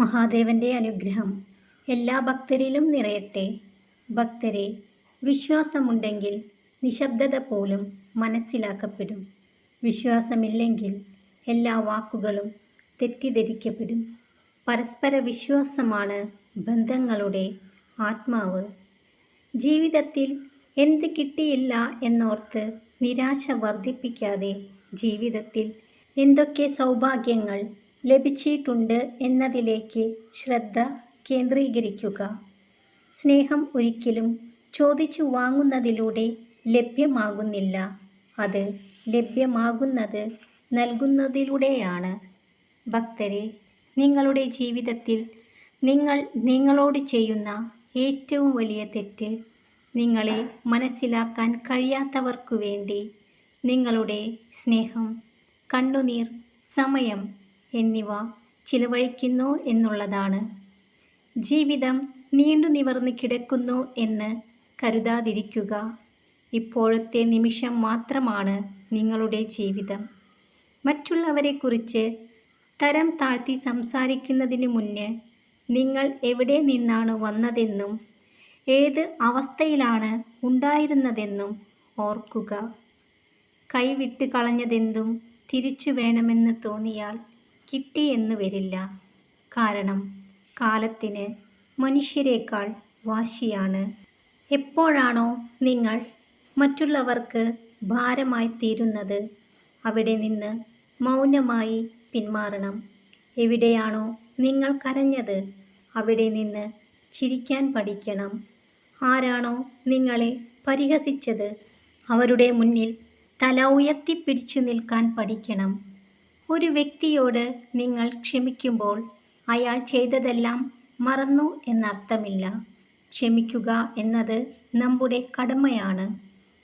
മഹാദേവന്റെ അനുഗ്രഹം എല്ലാ ഭക്തരിലും നിറയട്ടെ. ഭക്തരെ വിശ്വാസമുണ്ടെങ്കിൽ നിശബ്ദത പോലും മനസ്സിലാക്കപ്പെടും. വിശ്വാസമില്ലെങ്കിൽ എല്ലാ വാക്കുകളും തെറ്റിദ്ധരിക്കപ്പെടും. പരസ്പര വിശ്വാസമാണ് ബന്ധങ്ങളുടെ ആത്മാവ്. ജീവിതത്തിൽ എന്ത് കിട്ടിയില്ല എന്നോർത്ത് നിരാശ വർദ്ധിപ്പിക്കാതെ ജീവിതത്തിൽ എന്തൊക്കെ സൗഭാഗ്യങ്ങൾ ലഭിച്ചിട്ടുണ്ട് എന്നതിലേക്ക് ശ്രദ്ധ കേന്ദ്രീകരിക്കുക. സ്നേഹം ഒരിക്കലും ചോദിച്ചു വാങ്ങുന്നതിലൂടെ ലഭ്യമാകുന്നില്ല. അത് ലഭ്യമാകുന്നത് നൽകുന്നതിലൂടെയാണ്. ഭക്തരെ നിങ്ങളുടെ ജീവിതത്തിൽ നിങ്ങൾ നിങ്ങളോട് ചെയ്യുന്ന ഏറ്റവും വലിയ തെറ്റ് നിങ്ങളെ മനസ്സിലാക്കാൻ കഴിയാത്തവർക്കു വേണ്ടി നിങ്ങളുടെ സ്നേഹം കണ്ണുനീർ സമയം എന്നിവ ചിലവഴിക്കുന്നു എന്നുള്ളതാണ്. ജീവിതം നീണ്ടു നിവർന്ന് കിടക്കുന്നു എന്ന് കരുതാതിരിക്കുക. ഇപ്പോഴത്തെ നിമിഷം മാത്രമാണ് നിങ്ങളുടെ ജീവിതം. മറ്റുള്ളവരെക്കുറിച്ച് തരം താഴ്ത്തി സംസാരിക്കുന്നതിന് മുന്നേ നിങ്ങൾ എവിടെ നിന്നാണ് വന്നതെന്നും ഏത് അവസ്ഥയിലാണ് ഉണ്ടായിരുന്നതെന്നും ഓർക്കുക. കൈവിട്ട് കളഞ്ഞതെന്തും തിരിച്ചു വേണമെന്ന് തോന്നിയാൽ കിട്ടിയെന്ന് വരില്ല. കാരണം കാലത്തിന് മനുഷ്യരെക്കാൾ വാശിയാണ്. എപ്പോഴാണോ നിങ്ങൾ മറ്റുള്ളവർക്ക് ഭാരമായി തീരുന്നത് അവിടെ നിന്ന് മൗനമായി പിന്മാറണം. എവിടെയാണോ നിങ്ങൾ കരഞ്ഞത് അവിടെ നിന്ന് ചിരിക്കാൻ പഠിക്കണം. ആരാണോ നിങ്ങളെ പരിഹസിച്ചത് അവരുടെ മുന്നിൽ തല ഉയർത്തിപ്പിടിച്ചു നിൽക്കാൻ പഠിക്കണം. ഒരു വ്യക്തിയോട് നിങ്ങൾ ക്ഷമിക്കുമ്പോൾ അയാൾ ചെയ്തതെല്ലാം മറന്നു എന്നർത്ഥമില്ല. ക്ഷമിക്കുക എന്നത് നമ്മുടെ കടമയാണ്.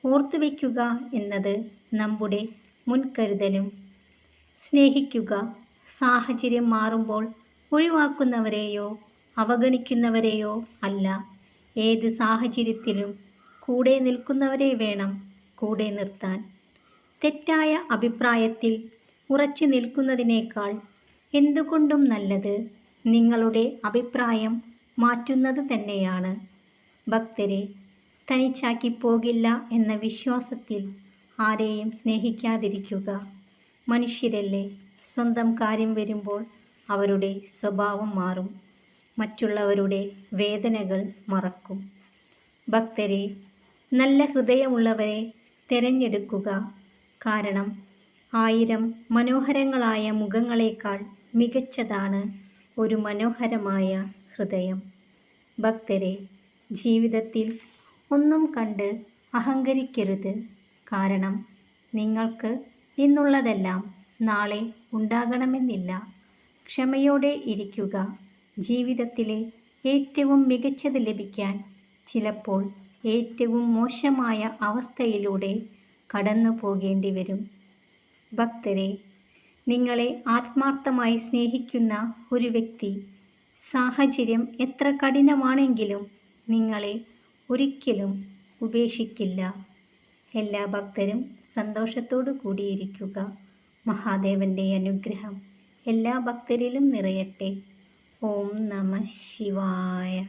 ഓർത്തുവെക്കുക എന്നത് നമ്മുടെ മുൻകരുതലും. സ്നേഹിക്കുക സാഹചര്യം മാറുമ്പോൾ ഒഴിവാക്കുന്നവരെയോ അവഗണിക്കുന്നവരെയോ അല്ല. ഏത് സാഹചര്യത്തിലും കൂടെ നിൽക്കുന്നവരെ വേണം കൂടെ നിർത്താൻ. തെറ്റായ അഭിപ്രായത്തിൽ ഉറച്ചു നിൽക്കുന്നതിനേക്കാൾ എന്തുകൊണ്ടും നല്ലത് നിങ്ങളുടെ അഭിപ്രായം മാറ്റുന്നത് തന്നെയാണ്. ഭക്തരെ തനിച്ചാക്കി പോകില്ല എന്ന വിശ്വാസത്തിൽ ആരെയും സ്നേഹിക്കാതിരിക്കുക. മനുഷ്യരല്ലേ? സ്വന്തം കാര്യം വരുമ്പോൾ അവരുടെ സ്വഭാവം മാറും. മറ്റുള്ളവരുടെ വേദനകൾ മറക്കും. ഭക്തരെ നല്ല ഹൃദയമുള്ളവരെ തിരഞ്ഞെടുക്കുക കാരണം ആയിരം മനോഹരങ്ങളായ മുഖങ്ങളേക്കാൾ മികച്ചതാണ് ഒരു മനോഹരമായ ഹൃദയം. ഭക്തരെ ജീവിതത്തിൽ ഒന്നും കണ്ട് അഹങ്കരിക്കരുത്. കാരണം നിങ്ങൾക്ക് ഇന്നുള്ളതെല്ലാം നാളെ ഉണ്ടാകണമെന്നില്ല. ക്ഷമയോടെ ഇരിക്കുക. ജീവിതത്തിലെ ഏറ്റവും മികച്ചത് ലഭിക്കാൻ ചിലപ്പോൾ ഏറ്റവും മോശമായ അവസ്ഥയിലൂടെ കടന്നു പോകേണ്ടി വരും. ഭക്തരെ നിങ്ങളെ ആത്മാർത്ഥമായി സ്നേഹിക്കുന്ന ഒരു വ്യക്തി സാഹചര്യം എത്ര കഠിനമാണെങ്കിലും നിങ്ങളെ ഒരിക്കലും ഉപേക്ഷിക്കില്ല. എല്ലാ ഭക്തരും സന്തോഷത്തോടു കൂടിയിരിക്കുക. മഹാദേവന്റെ അനുഗ്രഹം എല്ലാ ഭക്തരിലും നിറയട്ടെ. ഓം നമ ശിവായ.